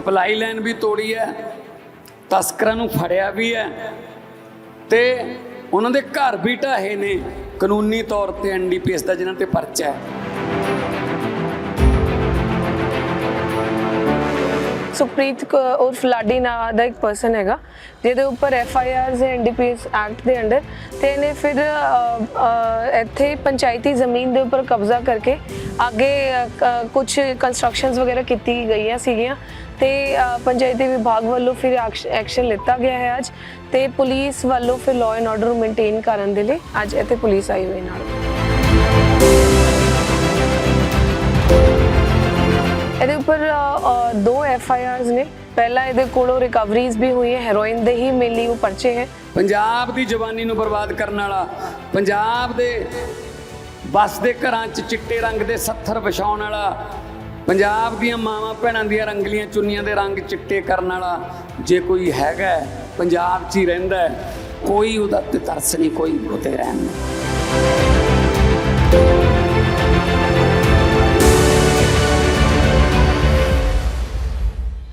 Supply line ਵੀ ਤੋੜੀ ਹੈ, ਤਸਕਰਾਂ ਨੂੰ ਫੜਿਆ ਵੀ ਹੈ ਤੇ ਉਹਨਾਂ ਦੇ ਘਰ ਵੀ ਢਾਹੇ ਨੇ ਕਾਨੂੰਨੀ ਤੌਰ ਤੇ ਐਨਡੀਪੀਐਸ ਦਾ, ਜਿਨ੍ਹਾਂ ਤੇ ਪਰਚਾ ਹੈ। ਸੁਪ੍ਰੀਤ ਉਰਫ ਲਾਡੀ ਨਾਂ ਦਾ ਇੱਕ ਪਰਸਨ ਹੈਗਾ, ਜਿਹਦੇ ਉੱਪਰ F I Rs NDPS act ਦੇ ਅੰਡਰ ਤੇ ਇਹਨੇ ਫਿਰ ਇੱਥੇ ਪੰਚਾਇਤੀ ਜ਼ਮੀਨ ਦੇ ਉੱਪਰ ਕਬਜ਼ਾ ਕਰਕੇ ਅੱਗੇ ਕੁਝ ਕੰਸਟਰਕਸ਼ਨਸ ਵਗੈਰਾ ਕੀਤੀ ਗਈਆਂ ਸੀਗੀਆਂ ਤੇ ਪੰਚਾਇਤੀ ਵਿਭਾਗ ਵੱਲੋਂ ਫਿਰ ਐਕਸ਼ਨ ਲਿੱਤਾ ਗਿਆ ਹੈ ਅੱਜ ਤੇ ਪੁਲਿਸ ਵੱਲੋਂ ਫਿਰ ਲਾਅ ਐਂਡ ਆਰਡਰ ਮੇਨਟੇਨ ਕਰਨ ਦੇ ਲਈ ਅੱਜ ਇੱਥੇ ਪੁਲਿਸ ਆਈ ਹੋਈ ਨਾਲ। ਇਹਦੇ ਉੱਪਰ ਦੋ ਐਫ ਆਈ ਆਰਸ ਨੇ। ਪਹਿਲਾ ਇਹਦੇ ਕੋਲੋਂ ਰਿਕਵਰੀਜ਼ ਵੀ ਹੋਈ ਹੈ ਹੈਰੋਇਨ ਦੇ ਹੀ ਮੇਨਲੀ ਉਹ ਪਰਚੇ ਹੈ। ਪੰਜਾਬ ਦੀ ਜਵਾਨੀ ਨੂੰ ਬਰਬਾਦ ਕਰਨ ਵਾਲਾ, ਪੰਜਾਬ ਦੇ ਵਸਦੇ ਘਰਾਂ 'ਚ ਚਿੱਟੇ ਰੰਗ ਦੇ ਸੱਥਰ ਵਿਛਾਉਣ ਵਾਲਾ, ਪੰਜਾਬ ਦੀਆਂ ਮਾਵਾਂ ਭੈਣਾਂ ਦੀਆਂ ਰੰਗਲੀਆਂ ਚੁੰਨੀਆਂ ਦੇ ਰੰਗ ਚਿੱਟੇ ਕਰਨ ਵਾਲਾ ਜੇ ਕੋਈ ਹੈਗਾ ਪੰਜਾਬ 'ਚ ਹੀ ਰਹਿੰਦਾ ਕੋਈ ਉਹਦਾ ਤੇ ਤਰਸ ਨਹੀਂ, ਕੋਈ ਉਹਤੇ ਰਹਿਣ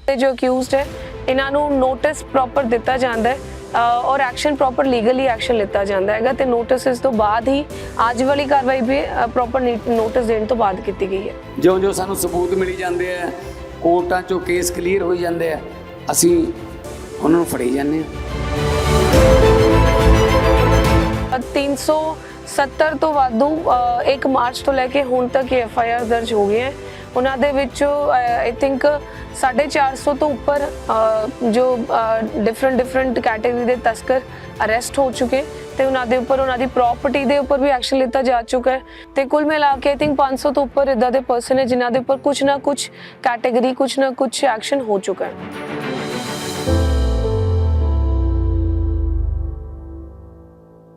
ਤੇ ਜੋ ਅਕਿਊਜ਼ਡ ਹੈ, ਇਹਨਾਂ ਨੂੰ ਨੋਟਿਸ ਪ੍ਰੋਪਰ ਦਿੱਤਾ ਜਾਂਦਾ ਹੈ ਔਰ ਐਕਸ਼ਨ ਪ੍ਰੋਪਰ ਲੀਗਲੀ ਐਕਸ਼ਨ ਲਿੱਤਾ ਜਾਂਦਾ ਹੈਗਾ ਤੇ ਨੋਟਿਸਸ ਤੋਂ ਬਾਅਦ ਹੀ ਅੱਜ ਵਾਲੀ ਕਾਰਵਾਈ ਵੀ ਪ੍ਰੋਪਰ ਨੋਟਿਸ ਦੇਣ ਤੋਂ ਬਾਅਦ ਕੀਤੀ ਗਈ ਹੈ। ਜਿਉਂ-ਜਿਉਂ ਸਾਨੂੰ ਸਬੂਤ ਮਿਲੀ ਜਾਂਦੇ ਆ ਕੋਰਟਾਂ 'ਚੋਂ ਕੇਸ ਕਲੀਅਰ ਹੋਈ ਜਾਂਦੇ ਆ ਅਸੀਂ ਉਹਨਾਂ ਨੂੰ ਫੜੀ ਜਾਂਦੇ ਆ। 370 ਤੋਂ ਵਾਧੂ 1 ਮਾਰਚ ਤੋਂ ਲੈ ਕੇ ਹੁਣ ਤੱਕ ਐਫ ਆਈ ਆਰ ਦਰਜ ਹੋ ਗਏ ਹੈ। ਉਹਨਾਂ ਦੇ ਵਿੱਚੋਂ ਆਈ ਥਿੰਕ 450 ਤੋਂ ਉੱਪਰ ਜੋ ਡਿਫਰੈਂਟ ਡਿਫਰੈਂਟ ਕੈਟੇਗਰੀ ਦੇ ਤਸਕਰ ਅਰੈਸਟ ਹੋ ਚੁੱਕੇ ਤੇ ਉਹਨਾਂ ਦੇ ਉੱਪਰ, ਉਹਨਾਂ ਦੀ ਪ੍ਰਾਪਰਟੀ ਦੇ ਉੱਪਰ ਵੀ ਐਕਸ਼ਨ ਲਿੱਤਾ ਜਾ ਚੁੱਕਾ ਹੈ ਤੇ ਕੁੱਲ ਮਿਲਾ ਕੇ ਆਈ ਥਿੰਕ 500 ਤੋਂ ਉੱਪਰ ਇਦਾਂ ਦੇ ਪਰਸਨ ਹੈ ਜਿਨ੍ਹਾਂ ਦੇ ਉੱਪਰ ਕੁਝ ਨਾ ਕੁਝ ਕੈਟੇਗਰੀ ਕੁਝ ਨਾ ਕੁਝ ਐਕਸ਼ਨ ਹੋ ਚੁੱਕਾ ਹੈ।